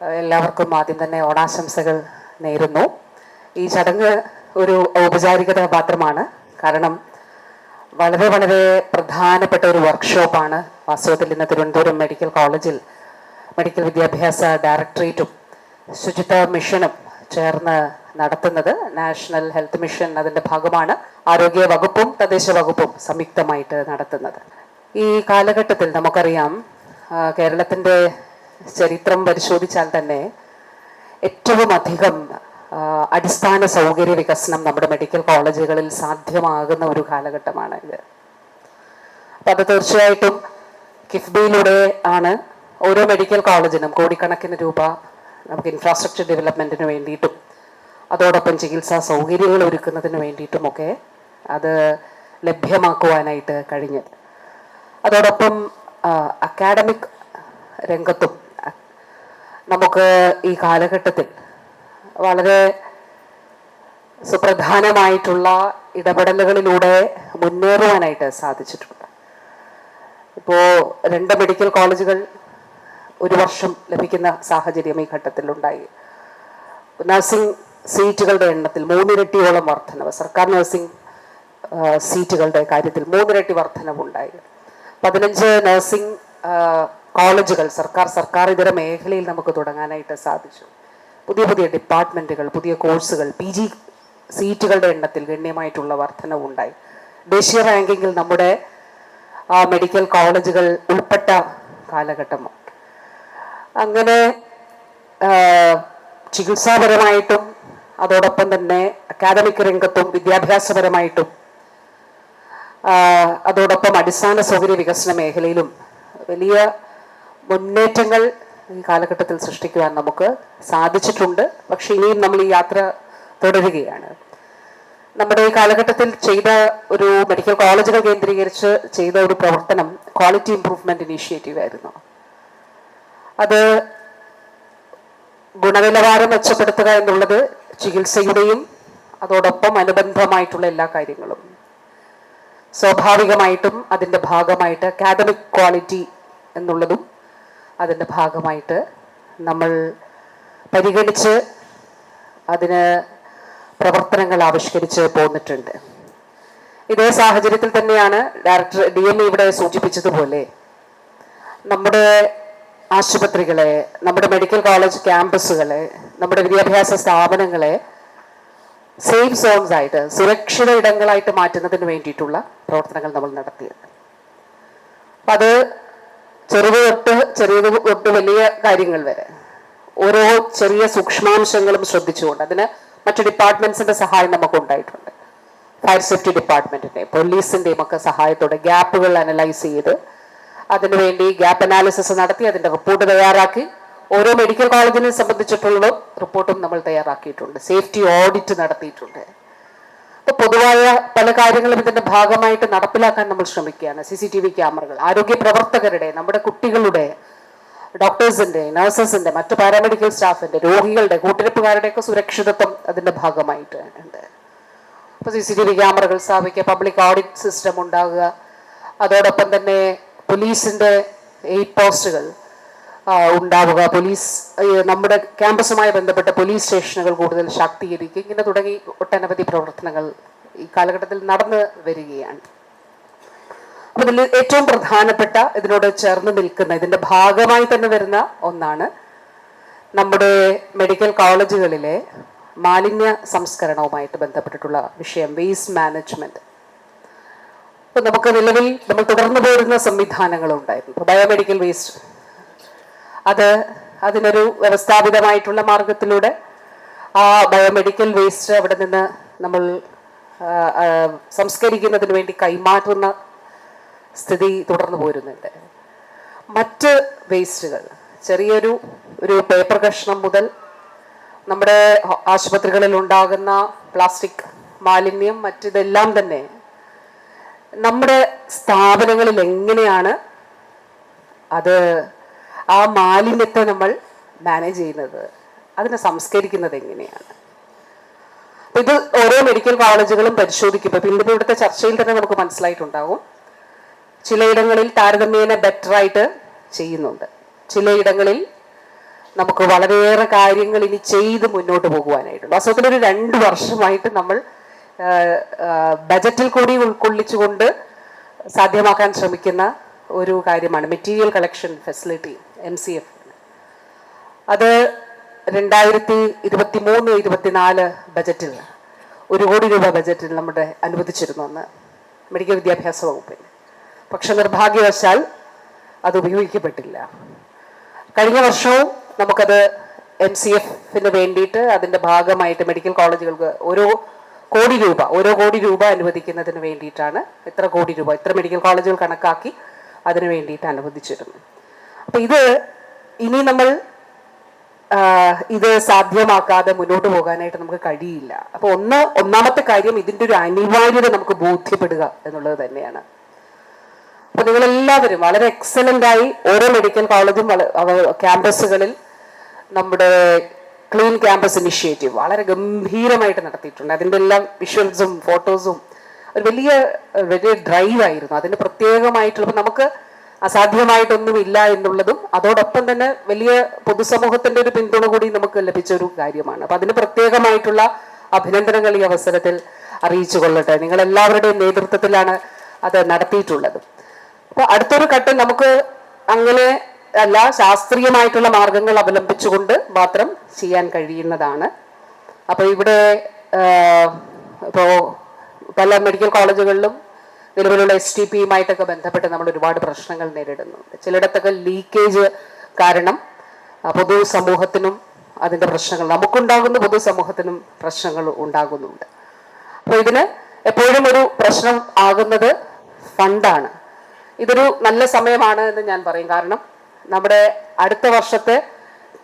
എല്ലാവർക്കും ആദ്യം തന്നെ ഓണാശംസകൾ നേരുന്നു. ഈ ചടങ്ങ് ഒരു ഔപചാരികത മാത്രമാണ്. കാരണം വളരെ വളരെ പ്രധാനപ്പെട്ട ഒരു വർക്ക്ഷോപ്പാണ് വാസ്തവത്തിൽ ഇന്ന് തിരുവനന്തപുരം മെഡിക്കൽ കോളേജിൽ മെഡിക്കൽ വിദ്യാഭ്യാസ ഡയറക്ടറേറ്റും ശുചിത്വ മിഷനും ചേർന്ന് നടത്തുന്നത് നാഷണൽ ഹെൽത്ത് മിഷൻ അതിന്റെ ഭാഗമാണ്. ആരോഗ്യ വകുപ്പും തദ്ദേശ വകുപ്പും സംയുക്തമായിട്ട് നടത്തുന്നത്. ഈ കാലഘട്ടത്തിൽ നമുക്കറിയാം കേരളത്തിന്റെ ചരിത്രം പരിശോധിച്ചാൽ തന്നെ ഏറ്റവും അധികം അടിസ്ഥാന സൗകര്യ വികസനം നമ്മുടെ മെഡിക്കൽ കോളേജുകളിൽ സാധ്യമാകുന്ന ഒരു കാലഘട്ടമാണ് ഇത്. അപ്പം അത് തീർച്ചയായിട്ടും കിഫ്ബിയിലൂടെ ആണ് ഓരോ മെഡിക്കൽ കോളേജിനും കോടിക്കണക്കിന് രൂപ നമുക്ക് ഇൻഫ്രാസ്ട്രക്ചർ ഡെവലപ്മെന്റിന് വേണ്ടിയിട്ടും അതോടൊപ്പം ചികിത്സാ സൗകര്യങ്ങൾ ഒരുക്കുന്നതിന് വേണ്ടിയിട്ടുമൊക്കെ അത് ലഭ്യമാക്കുവാനായിട്ട് കഴിഞ്ഞത് അതോടൊപ്പം അക്കാഡമിക് രംഗത്തും നമുക്ക് ഈ കാലഘട്ടത്തിൽ വളരെ സുപ്രധാനമായിട്ടുള്ള ഇടപെടലുകളിലൂടെ മുന്നേറുവാനായിട്ട് സാധിച്ചിട്ടുണ്ട്. ഇപ്പോൾ രണ്ട് മെഡിക്കൽ കോളേജുകൾ ഒരു വർഷം ലഭിക്കുന്ന സാഹചര്യം ഈ ഘട്ടത്തിൽ ഉണ്ടായി നഴ്സിംഗ് സീറ്റുകളുടെ എണ്ണത്തിൽ മൂന്നിരട്ടിയോളം വർധനവ് സർക്കാർ നഴ്സിംഗ് സീറ്റുകളുടെ കാര്യത്തിൽ മൂന്നിരട്ടി വർധനവുണ്ടായി. പതിനഞ്ച് നഴ്സിംഗ് കോളേജുകൾ സർക്കാർ സർക്കാർ ഇതര മേഖലയിൽ നമുക്ക് തുടങ്ങാനായിട്ട് സാധിച്ചു. പുതിയ പുതിയ ഡിപ്പാർട്ട്മെന്റുകൾ പുതിയ കോഴ്സുകൾ പി ജി സീറ്റുകളുടെ എണ്ണത്തിൽ ഗണ്യമായിട്ടുള്ള വർധനവുണ്ടായി. ദേശീയ റാങ്കിങ്ങിൽ നമ്മുടെ മെഡിക്കൽ കോളേജുകൾ ഉൾപ്പെട്ട കാലഘട്ടമാണ് അങ്ങനെ ചികിത്സാപരമായിട്ടും അതോടൊപ്പം തന്നെ അക്കാദമിക് രംഗത്തും വിദ്യാഭ്യാസപരമായിട്ടും അതോടൊപ്പം അടിസ്ഥാന സൗകര്യ വികസന മേഖലയിലും വലിയ മുന്നേറ്റങ്ങൾ ഈ കാലഘട്ടത്തിൽ സൃഷ്ടിക്കുവാൻ നമുക്ക് സാധിച്ചിട്ടുണ്ട്. പക്ഷെ ഇനിയും നമ്മൾ ഈ യാത്ര തുടരുകയാണ്. നമ്മുടെ ഈ കാലഘട്ടത്തിൽ ചെയ്ത ഒരു മെഡിക്കൽ കോളേജുകൾ കേന്ദ്രീകരിച്ച് ചെയ്ത ഒരു പ്രവർത്തനം ക്വാളിറ്റി ഇംപ്രൂവ്മെന്റ് ഇനീഷ്യേറ്റീവ് ആയിരുന്നു. അത് ഗുണനിലവാരം മെച്ചപ്പെടുത്തുക എന്നുള്ളത് ചികിത്സയുടെയും അതോടൊപ്പം അനുബന്ധമായിട്ടുള്ള എല്ലാ കാര്യങ്ങളും. സ്വാഭാവികമായിട്ടും അതിന്റെ ഭാഗമായിട്ട് അക്കാദമിക് ക്വാളിറ്റി എന്നുള്ളതും അതിന്റെ ഭാഗമായിട്ട് നമ്മൾ പരിഗണിച്ച് അതിന് പ്രവർത്തനങ്ങൾ ആവിഷ്കരിച്ച് പോന്നിട്ടുണ്ട്. ഇതേ സാഹചര്യത്തിൽ തന്നെയാണ് ഡയറക്ടർ ഡി എം ഇവിടെ സൂചിപ്പിച്ചതുപോലെ നമ്മുടെ ആശുപത്രികളെ നമ്മുടെ മെഡിക്കൽ കോളേജ് ക്യാമ്പസുകളെ നമ്മുടെ വിദ്യാഭ്യാസ സ്ഥാപനങ്ങളെ സേഫ് സോൺസ് ആയിട്ട് സുരക്ഷിത ഇടങ്ങളായിട്ട് മാറ്റുന്നതിന് വേണ്ടിയിട്ടുള്ള പ്രവർത്തനങ്ങൾ നമ്മൾ നടത്തിയത് അത് ചെറുത് ചെറിയത് തൊട്ട് വലിയ കാര്യങ്ങൾ വരെ. ഓരോ ചെറിയ സൂക്ഷ്മാംശങ്ങളും ശ്രദ്ധിച്ചുകൊണ്ട് അതിന് മറ്റു ഡിപ്പാർട്ട്മെന്റ്സിന്റെ സഹായം നമുക്ക് ഉണ്ടായിട്ടുണ്ട് ഫയർ സേഫ്റ്റി ഡിപ്പാർട്ട്മെന്റിന്റെ പോലീസിന്റെയും ഒക്കെ സഹായത്തോടെ ഗ്യാപ്പുകൾ അനലൈസ് ചെയ്ത് അതിനുവേണ്ടി ഗ്യാപ്പ് അനാലിസിസ് നടത്തി അതിന്റെ റിപ്പോർട്ട് തയ്യാറാക്കി. ഓരോ മെഡിക്കൽ കോളേജിനെ സംബന്ധിച്ചിട്ടുള്ള റിപ്പോർട്ടും നമ്മൾ തയ്യാറാക്കിയിട്ടുണ്ട്. സേഫ്റ്റി ഓഡിറ്റ് നടത്തിയിട്ടുണ്ട്. അപ്പൊ പൊതുവായ പല കാര്യങ്ങളും ഇതിന്റെ ഭാഗമായിട്ട് നടപ്പിലാക്കാൻ നമ്മൾ ശ്രമിക്കുകയാണ്. സി സി ടി വി ക്യാമറകൾ ആരോഗ്യ പ്രവർത്തകരുടെ നമ്മുടെ കുട്ടികളുടെ ഡോക്ടേഴ്സിന്റെ നഴ്സസിന്റെ മറ്റ് പാരാമെഡിക്കൽ സ്റ്റാഫിന്റെ രോഗികളുടെ കൂട്ടിരിപ്പുകാരുടെ ഒക്കെ സുരക്ഷിതത്വം അതിന്റെ ഭാഗമായിട്ട് ഉണ്ട്. അപ്പോൾ സി സി ടി വി ക്യാമറകൾ സ്ഥാപിക്കുക പബ്ലിക് ഓഡിറ്റ് സിസ്റ്റം ഉണ്ടാകുക. അതോടൊപ്പം തന്നെ പോലീസിന്റെ എയ്റ്റ് പോസ്റ്റുകൾ ഉണ്ടാവുക. പോലീസ് നമ്മുടെ ക്യാമ്പസുമായി ബന്ധപ്പെട്ട പോലീസ് സ്റ്റേഷനുകൾ കൂടുതൽ ശാക്തീകരിക്കുക. ഇങ്ങനെ തുടങ്ങി ഒട്ടനവധി പ്രവർത്തനങ്ങൾ ഈ കാലഘട്ടത്തിൽ നടന്നു വരികയാണ്. അപ്പൊ ഇതിൽ ഏറ്റവും പ്രധാനപ്പെട്ട ഇതിനോട് ചേർന്ന് നിൽക്കുന്ന ഇതിന്റെ ഭാഗമായി തന്നെ വരുന്ന ഒന്നാണ് നമ്മുടെ മെഡിക്കൽ കോളേജുകളിലെ മാലിന്യ സംസ്കരണവുമായിട്ട് ബന്ധപ്പെട്ടിട്ടുള്ള വിഷയം വേസ്റ്റ് മാനേജ്മെന്റ് ഇപ്പൊ നമുക്ക് നിലവിൽ നമ്മൾ തുടർന്നു പോരുന്ന സംവിധാനങ്ങളുണ്ടായിരുന്നു ഉണ്ടായിരുന്നു. ബയോമെഡിക്കൽ വേസ്റ്റ് അത് അതിനൊരു വ്യവസ്ഥാപിതമായിട്ടുള്ള മാർഗത്തിലൂടെ ആ ബയോമെഡിക്കൽ വേസ്റ്റ് അവിടെ നിന്ന് നമ്മൾ സംസ്കരിക്കുന്നതിന് വേണ്ടി കൈമാറ്റുന്ന സ്ഥിതി തുടർന്നു പോരുന്നുണ്ട്. മറ്റ് വേസ്റ്റുകൾ ചെറിയൊരു ഒരു പേപ്പർ കഷ്ണം മുതൽ നമ്മുടെ ആശുപത്രികളിൽ ഉണ്ടാകുന്ന പ്ലാസ്റ്റിക് മാലിന്യം മറ്റിതെല്ലാം തന്നെ നമ്മുടെ സ്ഥാപനങ്ങളിൽ എങ്ങനെയാണ് അത് ആ മാലിന്യത്തെ നമ്മൾ മാനേജ് ചെയ്യുന്നത് അതിനെ സംസ്കരിക്കുന്നത് എങ്ങനെയാണ്? ഇത് ഓരോ മെഡിക്കൽ കോളേജുകളും പരിശോധിക്കുമ്പോൾ പിന്നീട് ഇവിടുത്തെ ചർച്ചയിൽ തന്നെ നമുക്ക് മനസ്സിലായിട്ടുണ്ടാവും. ചിലയിടങ്ങളിൽ താരതമ്യേന ബെറ്ററായിട്ട് ചെയ്യുന്നുണ്ട്. ചിലയിടങ്ങളിൽ നമുക്ക് വളരെയേറെ കാര്യങ്ങൾ ഇനി ചെയ്ത് മുന്നോട്ട് പോകുവാനായിട്ടുണ്ട്. വാസ്തവത്തിലൊരു രണ്ട് വർഷമായിട്ട് നമ്മൾ ബജറ്റിൽ കൂടി ഉൾക്കൊള്ളിച്ചുകൊണ്ട് സാധ്യമാക്കാൻ ശ്രമിക്കുന്ന ഒരു കാര്യമാണ് material collection facility M C F അത് രണ്ടായിരത്തി ഇരുപത്തി മൂന്ന് ഇരുപത്തിനാല് ബജറ്റിൽ ഒരു കോടി രൂപ ബജറ്റിൽ നമ്മുടെ അനുവദിച്ചിരുന്നു അന്ന്. മെഡിക്കൽ വിദ്യാഭ്യാസ വകുപ്പിന് പക്ഷെ നിർഭാഗ്യവശാൽ അത് ഉപയോഗിക്കപ്പെട്ടില്ല. കഴിഞ്ഞ വർഷവും നമുക്കത് എം സി എഫിന് വേണ്ടിയിട്ട് അതിന്റെ ഭാഗമായിട്ട് മെഡിക്കൽ കോളേജുകൾക്ക് ഓരോ കോടി രൂപ ഓരോ കോടി രൂപ അനുവദിക്കുന്നതിന് വേണ്ടിയിട്ടാണ് എത്ര കോടി രൂപ എത്ര മെഡിക്കൽ കോളേജുകൾ കണക്കാക്കി അതിന് വേണ്ടിയിട്ട് അനുവദിച്ചിരുന്നു അപ്പം ഇത് ഇനി നമ്മൾ ഇത് സാധ്യമാക്കാതെ മുന്നോട്ട് പോകാനായിട്ട് നമുക്ക് കഴിയില്ല. അപ്പോൾ ഒന്ന് ഒന്നാമത്തെ കാര്യം ഇതിന്റെ ഒരു അനിവാര്യത നമുക്ക് ബോധ്യപ്പെടുക എന്നുള്ളത് തന്നെയാണ്. അപ്പൊ നിങ്ങളെല്ലാവരും വളരെ എക്സലന്റ് ആയി ഓരോ മെഡിക്കൽ കോളേജും ക്യാമ്പസുകളിൽ നമ്മുടെ ക്ലീൻ ക്യാമ്പസ് ഇനിഷ്യേറ്റീവ് വളരെ ഗംഭീരമായിട്ട് നടത്തിയിട്ടുണ്ട്. അതിന്റെ എല്ലാം വിഷ്വൽസും ഫോട്ടോസും ഒരു വലിയ വലിയ ഡ്രൈവായിരുന്നു അതിന് പ്രത്യേകമായിട്ടുള്ള ഇപ്പൊ നമുക്ക് അസാധ്യമായിട്ടൊന്നുമില്ല എന്നുള്ളതും അതോടൊപ്പം തന്നെ വലിയ പൊതുസമൂഹത്തിന്റെ ഒരു പിന്തുണ കൂടി നമുക്ക് ലഭിച്ച ഒരു കാര്യമാണ്. അപ്പൊ അതിന് പ്രത്യേകമായിട്ടുള്ള അഭിനന്ദനങ്ങൾ ഈ അവസരത്തിൽ അറിയിച്ചു കൊള്ളട്ടെ. നിങ്ങൾ എല്ലാവരുടെയും നേതൃത്വത്തിലാണ് അത് നടത്തിയിട്ടുള്ളത്. അപ്പൊ അടുത്തൊരു ഘട്ടം നമുക്ക് അങ്ങനെ അല്ല ശാസ്ത്രീയമായിട്ടുള്ള മാർഗങ്ങൾ അവലംബിച്ചുകൊണ്ട് മാത്രം ചെയ്യാൻ കഴിയുന്നതാണ്. അപ്പൊ ഇവിടെ ഇപ്പോ പല മെഡിക്കൽ കോളേജുകളിലും നിലവിലുള്ള എസ് ടി പിയുമായിട്ടൊക്കെ ബന്ധപ്പെട്ട് നമ്മൾ ഒരുപാട് പ്രശ്നങ്ങൾ നേരിടുന്നുണ്ട്. ചിലയിടത്തൊക്കെ ലീക്കേജ് കാരണം പൊതു പൊതുസമൂഹത്തിനും അതിന്റെ പ്രശ്നങ്ങൾ നമുക്കുണ്ടാകുന്ന പൊതുസമൂഹത്തിനും പ്രശ്നങ്ങൾ ഉണ്ടാകുന്നുണ്ട്. അപ്പൊ ഇതിന് എപ്പോഴും ഒരു പ്രശ്നം ആകുന്നത് ഫണ്ടാണ്. ഇതൊരു നല്ല സമയമാണ് എന്ന് ഞാൻ പറയും. കാരണം നമ്മുടെ അടുത്ത വർഷത്തെ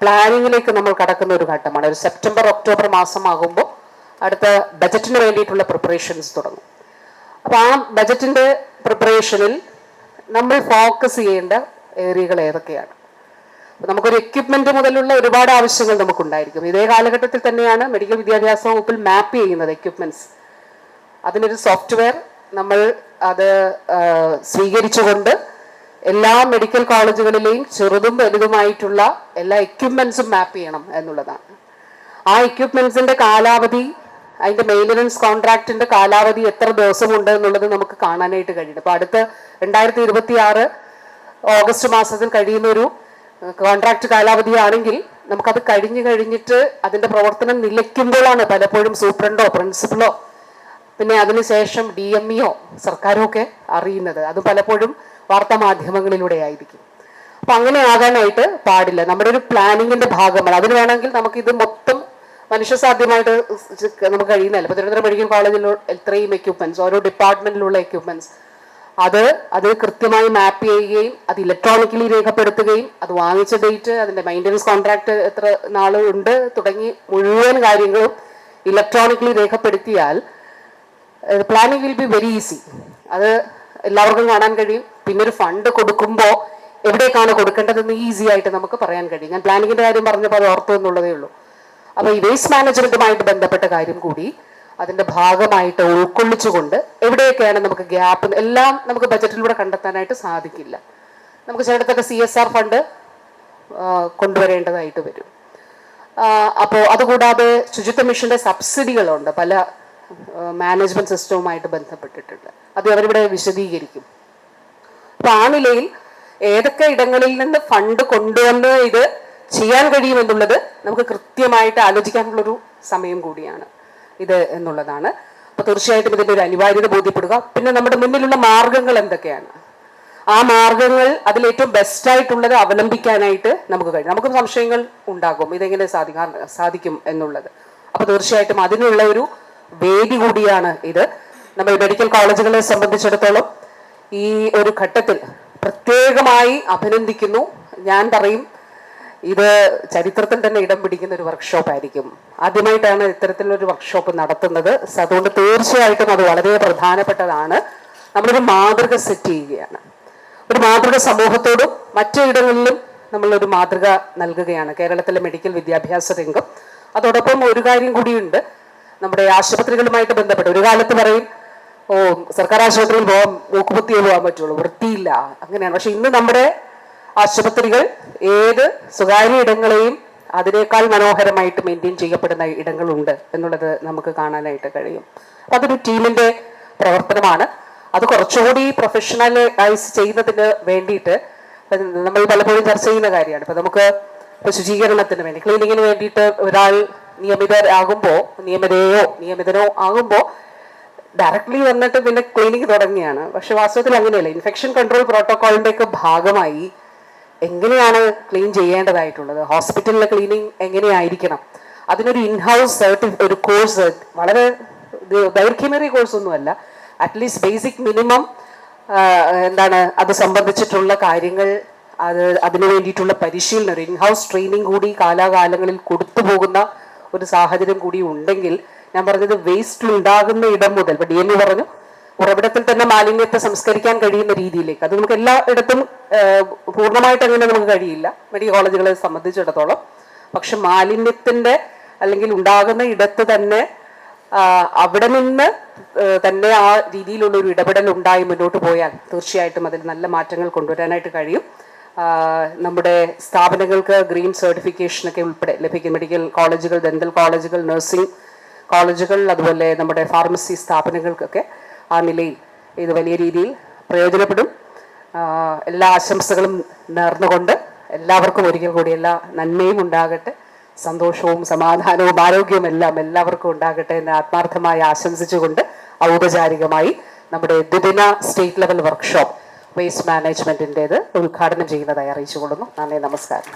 പ്ലാനിങ്ങിലേക്ക് നമ്മൾ കടക്കുന്ന ഒരു ഘട്ടമാണ്. ഒരു സെപ്റ്റംബർ ഒക്ടോബർ മാസമാകുമ്പോൾ അടുത്ത ബജറ്റിന് വേണ്ടിയിട്ടുള്ള പ്രിപ്പറേഷൻസ് തുടങ്ങും. അപ്പോൾ ആ ബജറ്റിന്റെ പ്രിപ്പറേഷനിൽ നമ്മൾ ഫോക്കസ് ചെയ്യേണ്ട ഏരിയകൾ ഏതൊക്കെയാണ്? നമുക്കൊരു എക്യുപ്മെന്റ് മുതലുള്ള ഒരുപാട് ആവശ്യങ്ങൾ നമുക്കുണ്ടായിരിക്കും. ഇതേ കാലഘട്ടത്തിൽ തന്നെയാണ് മെഡിക്കൽ വിദ്യാഭ്യാസ വകുപ്പിൽ മാപ്പ് ചെയ്യുന്നത് എക്യുപ്മെന്റ്സ് അതിനൊരു സോഫ്റ്റ്വെയർ നമ്മൾ അത് സ്വീകരിച്ചുകൊണ്ട് എല്ലാ മെഡിക്കൽ കോളേജുകളിലെയും ചെറുതും വലുതുമായിട്ടുള്ള എല്ലാ എക്യുപ്മെൻസും മാപ്പ് ചെയ്യണം എന്നുള്ളതാണ്. ആ എക്യുപ്മെൻസിന്റെ കാലാവധി അതിന്റെ മെയിന്റനൻസ് കോൺട്രാക്റ്റിന്റെ കാലാവധി എത്ര ദിവസമുണ്ട് എന്നുള്ളത് നമുക്ക് കാണാനായിട്ട് കഴിയും. അപ്പോൾ അടുത്ത രണ്ടായിരത്തി ഇരുപത്തി ആറ് ഓഗസ്റ്റ് മാസത്തിൽ കഴിയുന്ന ഒരു കോൺട്രാക്ട് കാലാവധിയാണെങ്കിൽ നമുക്കത് കഴിഞ്ഞു കഴിഞ്ഞിട്ട് അതിന്റെ പ്രവർത്തനം നിലയ്ക്കുമ്പോഴാണ് പലപ്പോഴും സൂപ്രണ്ടോ പ്രിൻസിപ്പലോ പിന്നെ അതിനുശേഷം ഡി എം ഇയോ സർക്കാരും ഒക്കെ അറിയുന്നത്. അത് പലപ്പോഴും വാർത്താ മാധ്യമങ്ങളിലൂടെ ആയിരിക്കും. അപ്പൊ അങ്ങനെ ആകാനായിട്ട് പാടില്ല. നമ്മുടെ ഒരു പ്ലാനിങ്ങിന്റെ ഭാഗമാണ് അതിന് വേണമെങ്കിൽ നമുക്ക് ഇത് മൊത്തം മനുഷ്യസാധ്യമായിട്ട് നമുക്ക് കഴിയുന്നതല്ല. ഇപ്പൊ തിരുവനന്തപുരം മെഡിക്കൽ കോളേജിൽ ഇത്രയും എക്യുപ്മെന്റ്സ് ഓരോ ഡിപ്പാർട്ട്മെന്റിലുള്ള എക്യുപ്മെന്റ്സ് അത് അത് കൃത്യമായി മാപ്പ് ചെയ്യുകയും അത് ഇലക്ട്രോണിക്കലി രേഖപ്പെടുത്തുകയും അത് വാങ്ങിച്ച ഡേറ്റ് അതിന്റെ മെയിന്റനൻസ് കോൺട്രാക്ട് എത്ര നാളുണ്ട് തുടങ്ങി മുഴുവൻ കാര്യങ്ങളും electronically രേഖപ്പെടുത്തിയാൽ planning will be very easy അത് എല്ലാവർക്കും കാണാൻ കഴിയും. പിന്നെ ഒരു ഫണ്ട് കൊടുക്കുമ്പോൾ എവിടേക്കാണ് കൊടുക്കേണ്ടതെന്ന് ഈസി ആയിട്ട് നമുക്ക് പറയാൻ കഴിയും. ഞാൻ പ്ലാനിങ്ങിന്റെ കാര്യം പറഞ്ഞപ്പോൾ അത് ഓർത്തു എന്നുള്ളതേ ഉള്ളൂ. അപ്പോൾ ഈ വേസ്റ്റ് മാനേജ്മെന്റുമായിട്ട് ബന്ധപ്പെട്ട കാര്യം കൂടി അതിന്റെ ഭാഗമായിട്ട് ഉൾക്കൊള്ളിച്ചുകൊണ്ട് എവിടെയൊക്കെയാണ് നമുക്ക് ഗ്യാപ്പ് എല്ലാം നമുക്ക് ബജറ്റിലൂടെ കണ്ടെത്താനായിട്ട് സാധിക്കില്ല. നമുക്ക് ചിലയിടത്തൊക്കെ സി എസ് ആർ ഫണ്ട് കൊണ്ടുവരേണ്ടതായിട്ട് വരും. അപ്പോൾ അതുകൂടാതെ ശുചിത്വ മിഷന്റെ സബ്സിഡികളുണ്ട് പല മാനേജ്മെന്റ് സിസ്റ്റവുമായിട്ട് ബന്ധപ്പെട്ടിട്ടുണ്ട്. അത് അവരിവിടെ വിശദീകരിക്കും. അപ്പൊ ആ നിലയിൽ ഏതൊക്കെ ഇടങ്ങളിൽ നിന്ന് ഫണ്ട് കൊണ്ടുവന്ന് ഇത് ചെയ്യാൻ കഴിയുമെന്നുള്ളത് നമുക്ക് കൃത്യമായിട്ട് ആലോചിക്കാനുള്ളൊരു സമയം കൂടിയാണ് ഇത് എന്നുള്ളതാണ്. അപ്പോൾ തീർച്ചയായിട്ടും ഇതിന്റെ ഒരു അനിവാര്യത ബോധ്യപ്പെടുക. പിന്നെ നമ്മുടെ മുന്നിലുള്ള മാർഗങ്ങൾ എന്തൊക്കെയാണ്? ആ മാർഗങ്ങൾ അതിലേറ്റവും ബെസ്റ്റ് ആയിട്ടുള്ളത് അവലംബിക്കാനായിട്ട് നമുക്ക് കഴിയും. നമുക്ക് സംശയങ്ങൾ ഉണ്ടാകും. ഇതെങ്ങനെ സാധിക്കാൻ സാധിക്കും എന്നുള്ളത്. അപ്പൊ തീർച്ചയായിട്ടും അതിനുള്ള ഒരു വേദി കൂടിയാണ് ഇത്. നമ്മൾ മെഡിക്കൽ കോളേജുകളെ സംബന്ധിച്ചിടത്തോളം ഈ ഒരു ഘട്ടത്തിൽ പ്രത്യേകമായി അഭിനന്ദിക്കുന്നു. ഞാൻ പറയും ഇത് ചരിത്രത്തിൽ തന്നെ ഇടം പിടിക്കുന്ന ഒരു വർക്ക്ഷോപ്പ് ആയിരിക്കും. ആദ്യമായിട്ടാണ് ഇത്തരത്തിലൊരു വർക്ക്ഷോപ്പ് നടത്തുന്നത്. അതുകൊണ്ട് തീർച്ചയായിട്ടും അത് വളരെ പ്രധാനപ്പെട്ടതാണ്. നമ്മളൊരു മാതൃക സെറ്റ് ചെയ്യുകയാണ്. ഒരു മാതൃക സമൂഹത്തോടും മറ്റിടങ്ങളിലും നമ്മളൊരു മാതൃക നൽകുകയാണ്. കേരളത്തിലെ മെഡിക്കൽ വിദ്യാഭ്യാസ രംഗം. അതോടൊപ്പം ഒരു കാര്യം കൂടിയുണ്ട്. നമ്മുടെ ആശുപത്രികളുമായിട്ട് ബന്ധപ്പെട്ട്. ഒരു കാലത്ത് പറയും ഓ സർക്കാർ ആശുപത്രിയിൽ പോകാൻ മൂക്കുപത്തിയെ പോകാൻ പറ്റുള്ളൂ. വൃത്തിയില്ല. അങ്ങനെയാണ്. പക്ഷെ ഇന്ന് നമ്മുടെ ആശുപത്രികൾ ഏത് സ്വകാര്യ ഇടങ്ങളെയും അതിനേക്കാൾ മനോഹരമായിട്ട് മെയിന്റെയിൻ ചെയ്യപ്പെടുന്ന ഇടങ്ങളുണ്ട് എന്നുള്ളത് നമുക്ക് കാണാനായിട്ട് കഴിയും. അപ്പം അതൊരു ടീമിന്റെ പ്രവർത്തനമാണ്. അത് കുറച്ചുകൂടി പ്രൊഫഷണലൈസ് ചെയ്യുന്നതിന് വേണ്ടിയിട്ട് നമ്മൾ പലപ്പോഴും ചർച്ച ചെയ്യുന്ന കാര്യമാണ്. ഇപ്പം നമുക്ക് ഇപ്പോൾ ശുചീകരണത്തിന് വേണ്ടി ക്ലീനിങ്ങിന് വേണ്ടിയിട്ട് ഒരാൾ നിയമിതരാകുമ്പോൾ നിയമിതയോ നിയമിതനോ ആകുമ്പോൾ ഡയറക്ട്ലി വന്നിട്ട് പിന്നെ ക്ലീനിങ് തുടങ്ങിയാണ്. പക്ഷെ വാസ്തവത്തിൽ അങ്ങനെയല്ല. ഇൻഫെക്ഷൻ കൺട്രോൾ പ്രോട്ടോക്കോളിന്റെ ഒക്കെ ഭാഗമായി എങ്ങനെയാണ് ക്ലീൻ ചെയ്യേണ്ടതായിട്ടുള്ളത്? ഹോസ്പിറ്റലിലെ ക്ലീനിങ് എങ്ങനെയായിരിക്കണം? അതിനൊരു ഇൻഹൗസ് സർട്ടി ഒരു കോഴ്സ് വളരെ ദൈർഘ്യമേറിയ കോഴ്സ് ഒന്നുമല്ല. അറ്റ്ലീസ്റ്റ് ബേസിക് മിനിമം എന്താണ് അത് സംബന്ധിച്ചിട്ടുള്ള കാര്യങ്ങൾ അത് അതിനു വേണ്ടിയിട്ടുള്ള പരിശീലനം ഒരു ഇൻഹൗസ് ട്രെയിനിങ് കൂടി കാലാകാലങ്ങളിൽ കൊടുത്തു പോകുന്ന ഒരു സാഹചര്യം കൂടി ഉണ്ടെങ്കിൽ ഞാൻ പറഞ്ഞത് വേസ്റ്റ് ഉണ്ടാകുന്ന ഇടം മുതൽ ഇപ്പൊ ഡി എം ഇ പറഞ്ഞു ഉറവിടത്തിൽ തന്നെ മാലിന്യത്തെ സംസ്കരിക്കാൻ കഴിയുന്ന രീതിയിലേക്ക്. അത് നമുക്ക് എല്ലാ ഇടത്തും പൂർണമായിട്ട് അങ്ങനെ നമുക്ക് കഴിയില്ല. മെഡിക്കൽ കോളേജുകളെ സംബന്ധിച്ചിടത്തോളം. പക്ഷെ മാലിന്യത്തിന്റെ അല്ലെങ്കിൽ ഉണ്ടാകുന്ന ഇടത്ത് തന്നെ അവിടെ നിന്ന് തന്നെ ആ രീതിയിലുള്ള ഒരു ഇടപെടൽ ഉണ്ടായി മുന്നോട്ട് പോയാൽ തീർച്ചയായിട്ടും അതിൽ നല്ല മാറ്റങ്ങൾ കൊണ്ടുവരാനായിട്ട് കഴിയും. നമ്മുടെ സ്ഥാപനങ്ങൾക്ക് ഗ്രീൻ സർട്ടിഫിക്കേഷനൊക്കെ ഉൾപ്പെടെ ലഭിക്കും. മെഡിക്കൽ കോളേജുകൾ ഡെന്റൽ കോളേജുകൾ നഴ്സിംഗ് കോളേജുകൾ അതുപോലെ നമ്മുടെ ഫാർമസി സ്ഥാപനങ്ങൾക്കൊക്കെ ആ നിലയിൽ ഇത് വലിയ രീതിയിൽ പ്രയോജനപ്പെടും. എല്ലാ ആശംസകളും നേർന്നുകൊണ്ട് എല്ലാവർക്കും ഒരിക്കൽ കൂടി എല്ലാ നന്മയും ഉണ്ടാകട്ടെ. സന്തോഷവും സമാധാനവും ആരോഗ്യവും എല്ലാം എല്ലാവർക്കും ഉണ്ടാകട്ടെ എന്ന് ആത്മാർത്ഥമായി ആശംസിച്ചുകൊണ്ട് ഔപചാരികമായി നമ്മുടെ ദ്വിദിന സ്റ്റേറ്റ് ലെവൽ വർക്ക്ഷോപ്പ് വേസ്റ്റ് മാനേജ്മെന്റിന്റെത് ഉദ്ഘാടനം ചെയ്യുന്നതായി അറിയിച്ചു കൊള്ളുന്നു നന്ദി നമസ്കാരം.